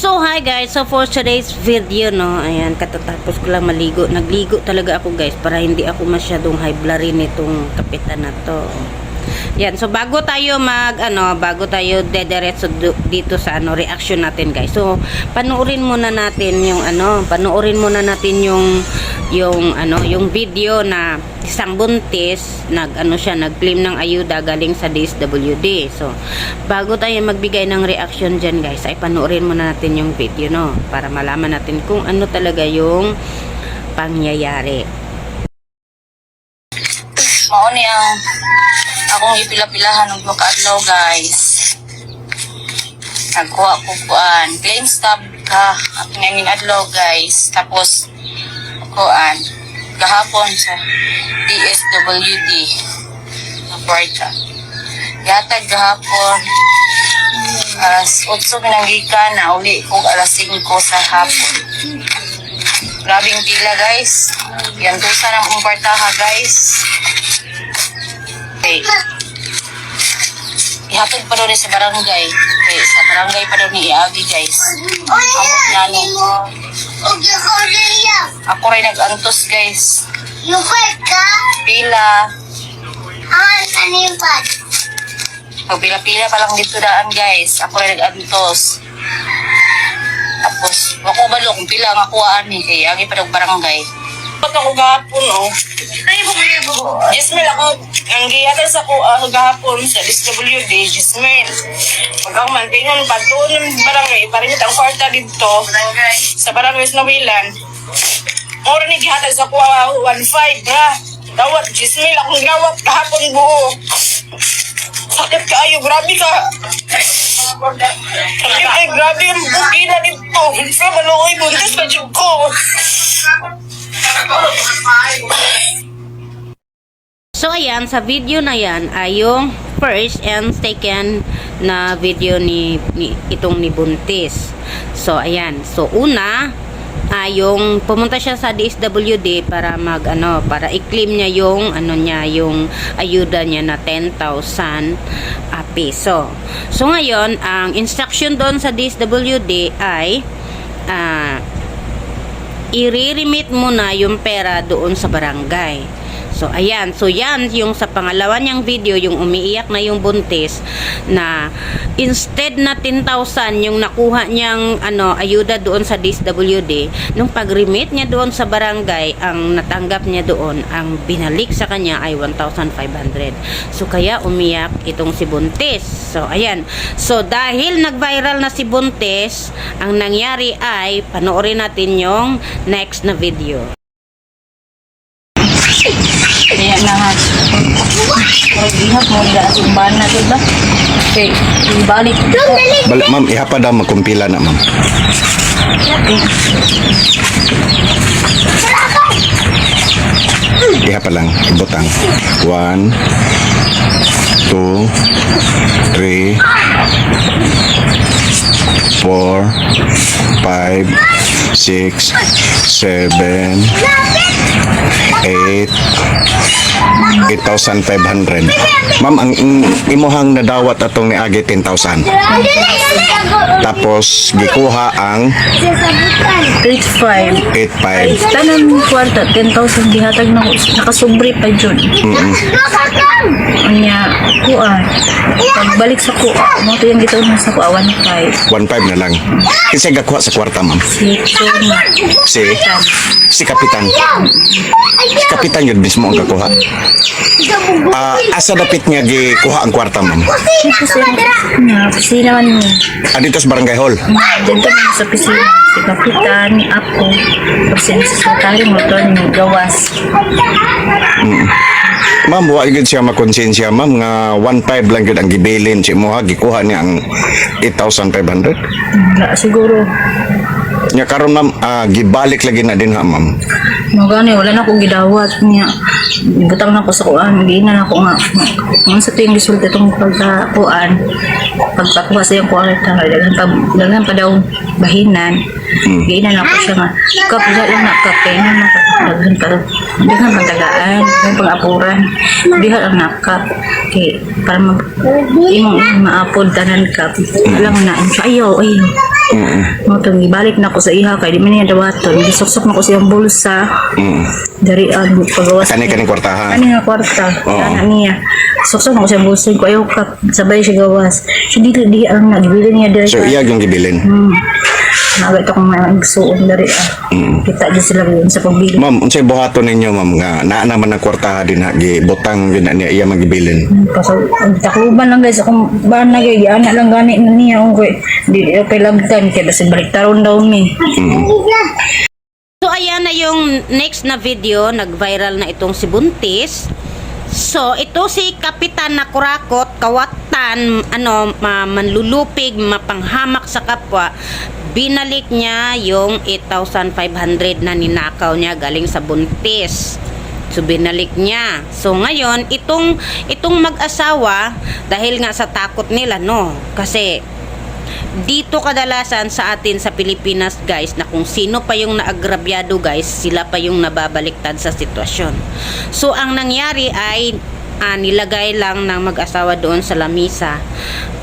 So, hi guys. So, for today's video, no, ayan, katatapos ko lang maligo. Nagligo talaga ako, guys, para hindi ako masyadong high blood rin itong kapitan na to. Yan. So, bago tayo mag, ano, bago tayo dediretso du- dito sa, ano, reaction natin, guys. So, panuorin muna natin yung, ano, panuorin muna natin yung, yung, ano, yung video na isang buntis, nag, ano siya, nag-claim ng ayuda galing sa DSWD. So, bago tayo magbigay ng reaction dyan, guys, ay panuorin muna natin yung video, no? Para malaman natin kung ano talaga yung pangyayari. Mao ni ang akong ipila-pilahan adlaw guys. Nagkuha ko kuan. Claim stop ka. Ako ngayong adlaw guys. Tapos kuan. Gahapon sa DSWD. Sa kwarta. Yatag gahapon. Alas 8 pinanggikan na uli ko alas 5 sa hapon. Grabing pila guys. Yan tusa ng kwartaha guys. Okay. Ihatid pa doon sa barangay. Okay, sa barangay pa doon ni Iagi guys. Amot na no. Ako rin nag-antos guys. Pila. Magpila-pila pa lang dito daan guys. Ako rin nag-antos. Tapos, ako balo kung pila ang akuhaan ni kay Agi pa doon barangay. Ba't ako gahapon, oh? Gismel ako, ang giyatan sa ko uh, gahapon sa DSWD, Gismel. Pag ako man, tingon, pagtuon ng barangay, parin ang kwarta dito, sa barangay sa Nawilan. Mura ni gihatan sa ko, uh, 1.5, ha? Dawat, Gismel, akong gawat kahapon buo. Sakit ka ayo, grabe ka. Sakit ay, grabe ang buki na dito. Ka maluoy, buntis pa dyan ko. So ayan, sa video na yan ay yung first and second na video ni, ni itong ni Buntis. So ayan, so una ay yung pumunta siya sa DSWD para mag ano, para i-claim niya yung ano niya, yung ayuda niya na 10,000 ah, peso. So ngayon, ang instruction doon sa DSWD ay ah i-remit mo na yung pera doon sa barangay. So, ayan. So, yan yung sa pangalawa niyang video, yung umiiyak na yung buntis, na instead na 10,000 yung nakuha niyang ano, ayuda doon sa DSWD, nung pag-remit niya doon sa barangay, ang natanggap niya doon, ang binalik sa kanya ay 1,500. So, kaya umiyak itong si buntis. So, ayan. So, dahil nag-viral na si buntis, ang nangyari ay, panoorin natin yung next na video. Kaya na ha. Parang ihap mo nila sa umbahan na diba? Okay, balik ko. Balik, ma'am, ihapa daw magkumpila na, ma'am. Ihapa lang, ibutang. One, two, three, four, five, six, seven, eight, 8,500. Ma'am, ang ang imuhang nadawat atong ni Agi 10,000. Tapos gikuha ang 8.5. 8,500. Tanan kwarta, 10,000 gihatag na nakasubri pa dyan. Anya, kuan. Pagbalik sa kuan, mo to yung gitaw na sa kuan, 1.5. 1,500 na lang. Kasi gakuha sa kwarta, ma'am. Na. Si si kapitan. Si kapitan yun mismo ang gakuha. Ah, asa dapit nga gikuha ang kwarta, ma'am? Na, pisina man mo. Ah, dito sa barangay hall. Dito na sa pisina. Si Kapitan, ako. Kasi sa sekretary mo to, yung gawas. Ma'am, wa gid siya makonsensya, ma'am, nga 1,500 lang gid ang gibilin si mo ha, gikuha niya ang 8,500. Wala, siguro. Nya karon ma'am, ah, gibalik lagi na din ha, ma'am. Mga gani, wala na akong gidawat niya. Butang na ako sa kuan. Hindi na ako nga. Ang sa tuwing resulta itong pagkakuan. Pagpakuha sa yung kuan ito. Daghan pa, daghan pa daw bahinan. Hindi na ako siya nga. Kap, wala lang na kap. Kaya na daghan pa. Daghan pa tagaan. Daghan pang apuran. Diha lang na kap. Kaya para mag imong maapod tanan kap. Alam na. Ayaw, ayaw. Mm. Mo to gibalik na ko sa iha kay di man niya dawaton. Gisuksok na ko siyang bulsa. Mm. Dari ang pagawas. Kani kaning kwartahan. Kani nga kwarta. Oo. Ana niya. Suksok na ko siyang bulsa ko ayaw ka sabay siya gawas. So di di ang nagibili niya dari. So iyag yung gibilin. Hmm. Nagay to kung may igsuon dari ah. Mm. Kita di sila yun sa pagbili. Ma'am, unsay buhaton ninyo ma'am nga naa naman ang kwartahan din na gibutang yun na niya iya magibilin. Kaso, ang takluban lang guys, akong baan na gay, anak lang gani na niya, ang koy, di okay labtan, kaya basi balik taron daw mi. So ayan na yung next na video, nag-viral na itong si Buntis. So ito si Kapitan na kurakot, kawatan, ano, ma- manlulupig, mapanghamak sa kapwa. Binalik niya yung 8,500 na ninakaw niya galing sa Buntis. So binalik niya. So ngayon, itong itong mag-asawa dahil nga sa takot nila, no. Kasi dito kadalasan sa atin sa Pilipinas guys na kung sino pa yung naagrabyado guys sila pa yung nababaliktad sa sitwasyon so ang nangyari ay ah, nilagay lang ng mag-asawa doon sa lamisa.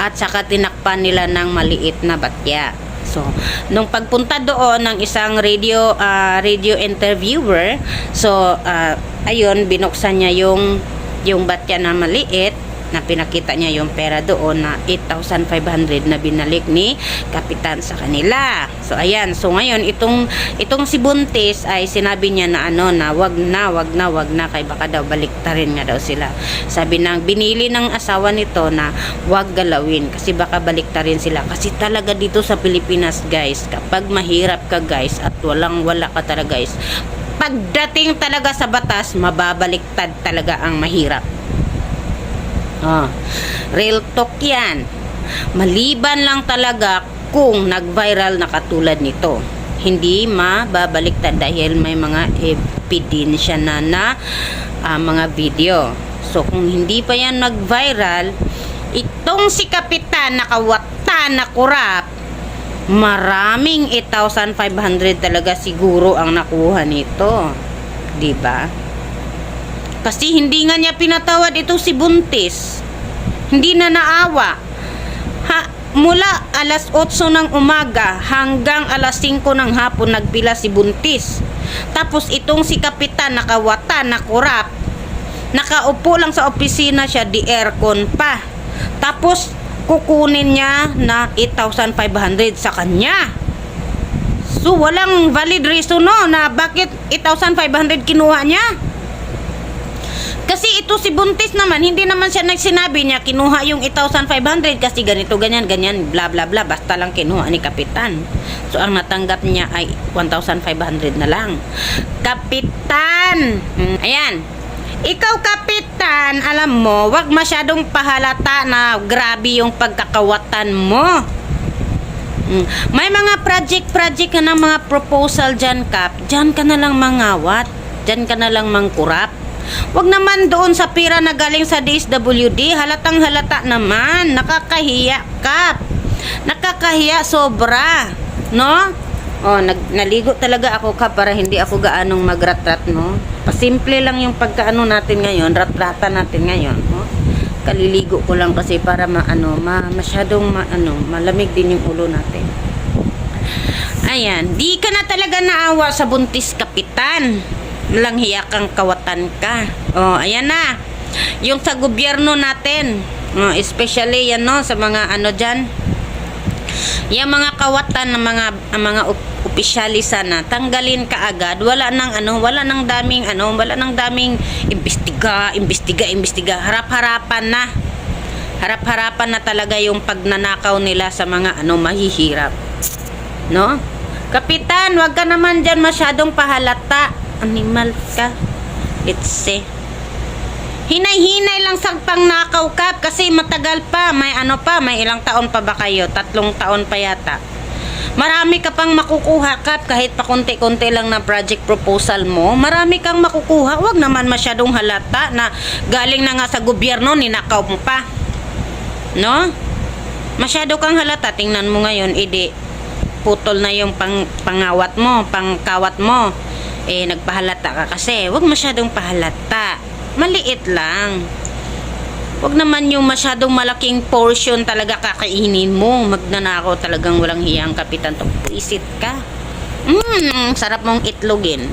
At saka tinakpan nila ng maliit na batya. So, nung pagpunta doon ng isang radio ah, radio interviewer, so ah, ayun binuksan niya yung yung batya na maliit na pinakita niya yung pera doon na 8,500 na binalik ni kapitan sa kanila. So ayan, so ngayon itong itong si Buntis ay sinabi niya na ano na wag na, wag na, wag na kay baka daw baliktarin nga daw sila. Sabi nang binili ng asawa nito na wag galawin kasi baka baliktarin sila kasi talaga dito sa Pilipinas guys, kapag mahirap ka guys at walang wala ka talaga guys, pagdating talaga sa batas, mababaliktad talaga ang mahirap. Ah, real talk yan. Maliban lang talaga kung nag-viral na katulad nito. Hindi mababaliktad dahil may mga ebidensya na na ah, mga video. So kung hindi pa yan nag-viral, itong si Kapitan nakawata na kurap, maraming 8,500 talaga siguro ang nakuha nito. 'Di ba? Kasi hindi nga niya pinatawad ito si Buntis. Hindi na naawa. Ha, mula alas 8 ng umaga hanggang alas 5 ng hapon nagpila si Buntis. Tapos itong si Kapitan nakawata, nakurap. Nakaupo lang sa opisina siya, di aircon pa. Tapos kukunin niya na 8,500 sa kanya. So walang valid reason no na bakit 8,500 kinuha niya. Kasi ito si Buntis naman, hindi naman siya nagsinabi niya kinuha yung 8,500 kasi ganito, ganyan, ganyan, bla bla bla. Basta lang kinuha ni Kapitan. So ang natanggap niya ay 1,500 na lang. Kapitan! Mm, ayan. Ikaw, Kapitan, alam mo, wag masyadong pahalata na grabe yung pagkakawatan mo. Mm. May mga project-project ka ng mga proposal dyan, Kap. Dyan ka na lang mangawat. Dyan ka na lang mangkurap. Wag naman doon sa pira na galing sa DSWD. Halatang halata naman. Nakakahiya, Kap. Nakakahiya sobra. No? Oh, nag, naligo talaga ako ka para hindi ako gaanong magratrat, no? Pasimple lang yung pagkaano natin ngayon, ratrata natin ngayon, no? Kaliligo ko lang kasi para maano, ma, masyadong ma, ano, malamig din yung ulo natin. Ayan, di ka na talaga naawa sa buntis kapitan. Lang hiya kang kawatan ka. Oh, ayan na. Yung sa gobyerno natin, oh, especially yan no, sa mga ano diyan, yung mga kawatan ng mga ang mga op- opisyalisa na tanggalin ka agad. Wala nang ano wala nang daming ano wala nang daming imbestiga imbestiga imbestiga. Harap-harapan na. Harap-harapan na talaga yung pagnanakaw nila sa mga ano mahihirap. No? Kapitan wag ka naman diyan masyadong pahalata animal ka let's see Hinay-hinay lang sa pangnakaw kap kasi matagal pa. May ano pa, may ilang taon pa ba kayo? Tatlong taon pa yata. Marami ka pang makukuha kap kahit pa konti-konti lang na project proposal mo. Marami kang makukuha. Huwag naman masyadong halata na galing na nga sa gobyerno, ninakaw mo pa. No? Masyado kang halata. Tingnan mo ngayon, idi putol na yung pang, pangawat mo, pangkawat mo. Eh, nagpahalata ka kasi. Huwag masyadong pahalata. Maliit lang. Wag naman yung masyadong malaking portion talaga kakainin mo. Magnanakaw talagang walang hiyang kapitan to. Isit ka. Mmm, sarap mong itlogin.